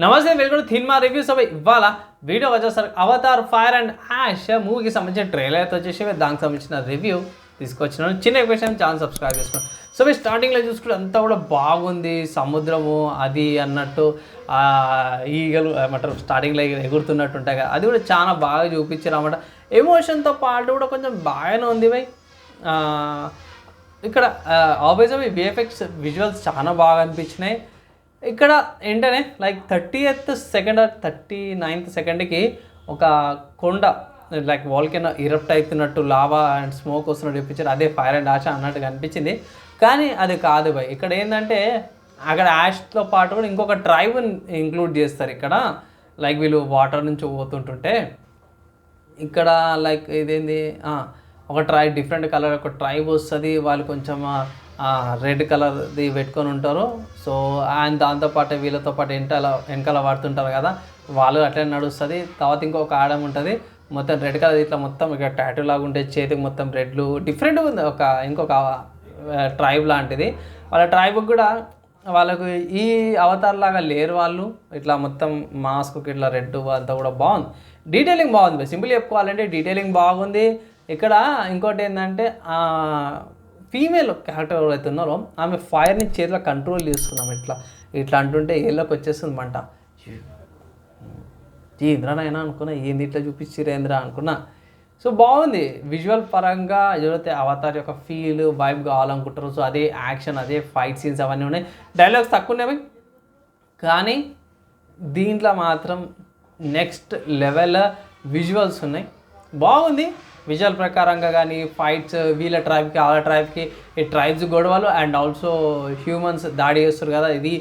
నమస్తే welcome cinema reviews అవి ఇవాళ వీడియో వచ్చేసరికి అవతార్ ఫైర్ అండ్ యాష్ మూవీకి సంబంధించిన ట్రైలర్ అయితే వచ్చేసి దానికి సంబంధించిన రివ్యూ తీసుకొచ్చినాను చిన్న క్వశ్చన్ ఛానల్ సబ్స్క్రైబ్ చేసుకున్నాను సో మీరు స్టార్టింగ్లో చూసుకుంటే అంతా కూడా బాగుంది సముద్రము అది అన్నట్టు ఈగలు ఏమంటారు స్టార్టింగ్లో ఎగురుతున్నట్టు ఉంటాయి కదా అది కూడా చాలా బాగా చూపించారు అన్నమాట. ఎమోషన్తో పాటు కూడా కొంచెం బాగానే ఉంది బై ఆ, ఇక్కడ ఆబ్వియస్గా విఎఫ్ఎక్స్ విజువల్స్ చాలా బాగా అనిపించినాయి. ఇక్కడ ఏంటనే like thirty eighth second thirty ninth సెకండ్కి ఒక కొండ లైక్ వాల్కెన్ ఇరప్ట్ అవుతున్నట్టు లావా అండ్ స్మోక్ వస్తున్నట్టు చూపించారు. అదే ఫైర్ అండ్ ఆష అన్నట్టుగా అనిపించింది. కానీ అది కాదు భయ్. ఇక్కడ ఏంటంటే అక్కడ యాష్తో పాటు కూడా ఇంకొక ట్రైబ్ ఇంక్లూడ్ చేస్తారు ఇక్కడ. లైక్ వీళ్ళు వాటర్ నుంచి పోతుంటుంటే. ఇక్కడ లైక్ ఇదేంది? ఒక ట్రై డిఫరెంట్ కలర్ ఒక ట్రైబ్ వస్తుంది. వాళ్ళు కొంచెం రెడ్ కలర్ది పెట్టుకొని ఉంటారు. సో ఆయన దాంతోపాటు వీళ్ళతో పాటు వెనకాల వెనకాల వాడుతుంటారు కదా వాళ్ళు అట్లనే నడుస్తుంది. తర్వాత ఇంకొక ఆడం ఉంటుంది. మొత్తం రెడ్ కలర్ ఇట్లా మొత్తం ఇక టాటూ లాగా ఉంటే చేతికి మొత్తం రెడ్లు డిఫరెంట్ ఉంది. ఒక ఇంకొక ట్రైబ్ లాంటిది. వాళ్ళ ట్రైబ్కి కూడా వాళ్ళకు ఈ అవతార్ లాగా లేరు వాళ్ళు. ఇట్లా మొత్తం మాస్క్కి ఇట్లా రెడ్ అంతా కూడా బాగుంది. డీటెయిలింగ్ బాగుంది. సింపుల్ చెప్పుకోవాలంటే డీటెయిలింగ్ బాగుంది. ఇక్కడ ఇంకోటి ఏంటంటే ఫీమేల్ క్యారెక్టర్ ఎవరైతే ఉన్నారో ఆమె ఫైర్ని చేతిలో కంట్రోల్ చేస్తున్నాం ఇట్లా. ఇట్లా అంటుంటే ఏళ్ళకి వచ్చేస్తుంది మంట. ఏంద్రానైనా అనుకున్నా ఏంది ఇట్లా చూపించిరేంద్రా అనుకున్నా. సో బాగుంది. విజువల్ పరంగా ఎవరైతే అవతార్ యొక్క ఫీల్ వైబ్ కావాలనుకుంటారో సో అదే యాక్షన్ అదే ఫైట్ సీన్స్ అవన్నీ ఉన్నాయి. డైలాగ్స్ తక్కువ ఉన్నాయి. కానీ దీంట్లో మాత్రం నెక్స్ట్ లెవెల్ విజువల్స్ ఉన్నాయి. బాగుంది. విజువల్ ప్రకారంగా కానీ ఫైట్స్ వీళ్ళ ట్రైబ్కి వాళ్ళ ట్రైబ్కి ఈ ట్రైబ్స్ గొడవలు అండ్ ఆల్సో హ్యూమన్స్ దాడి చేస్తారు కదా ఇది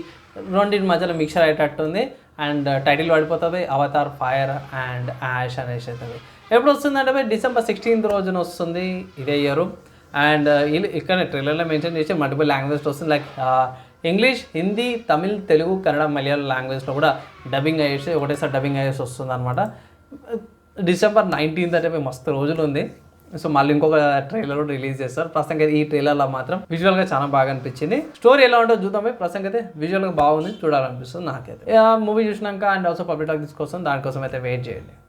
రెండింటి మధ్యలో మిక్చర్ అయ్యేటట్టుంది. అండ్ టైటిల్ పడిపోతుంది అవతార్ ఫైర్ అండ్ యాష్ అనేసి అవుతుంది ఎప్పుడు వస్తుందంటే డిసెంబర్ సిక్స్టీన్త్ రోజున వస్తుంది ఇదే uh, ఇయర్ అండ్ ఇక్కడ ట్రైలర్లో మెన్షన్ చేసి మల్టిపుల్ లాంగ్వేజ్ వస్తుంది. లైక్ ఇంగ్లీష్ హిందీ తమిళ్ తెలుగు కన్నడ మలయాళం లాంగ్వేజ్లో కూడా డబ్బింగ్ అయ్యేసి ఒకటేసారి డబ్బింగ్ అయ్యేసి వస్తుంది అనమాట డిసెంబర్ నైన్టీన్త్ అంటే మీకు మస్తు రోజులు ఉంది. సో మళ్ళీ ఇంకొక ట్రైలర్ రిలీజ్ చేస్తారు. ప్రస్తుతం ఈ ట్రైలర్లో మాత్రం విజువల్గా చాలా బాగా అనిపించింది. స్టోరీ ఎలా ఉంటుందో చూద్దాం ప్రస్తుతం అయితే విజువల్గా బాగుంది. చూడాలనిపిస్తుంది నాకైతే. మూవీ చూసినాక అండ్ ఆల్సో పబ్లిక్ టాక్ కోసం దానికోసం అయితే వెయిట్ చేయండి.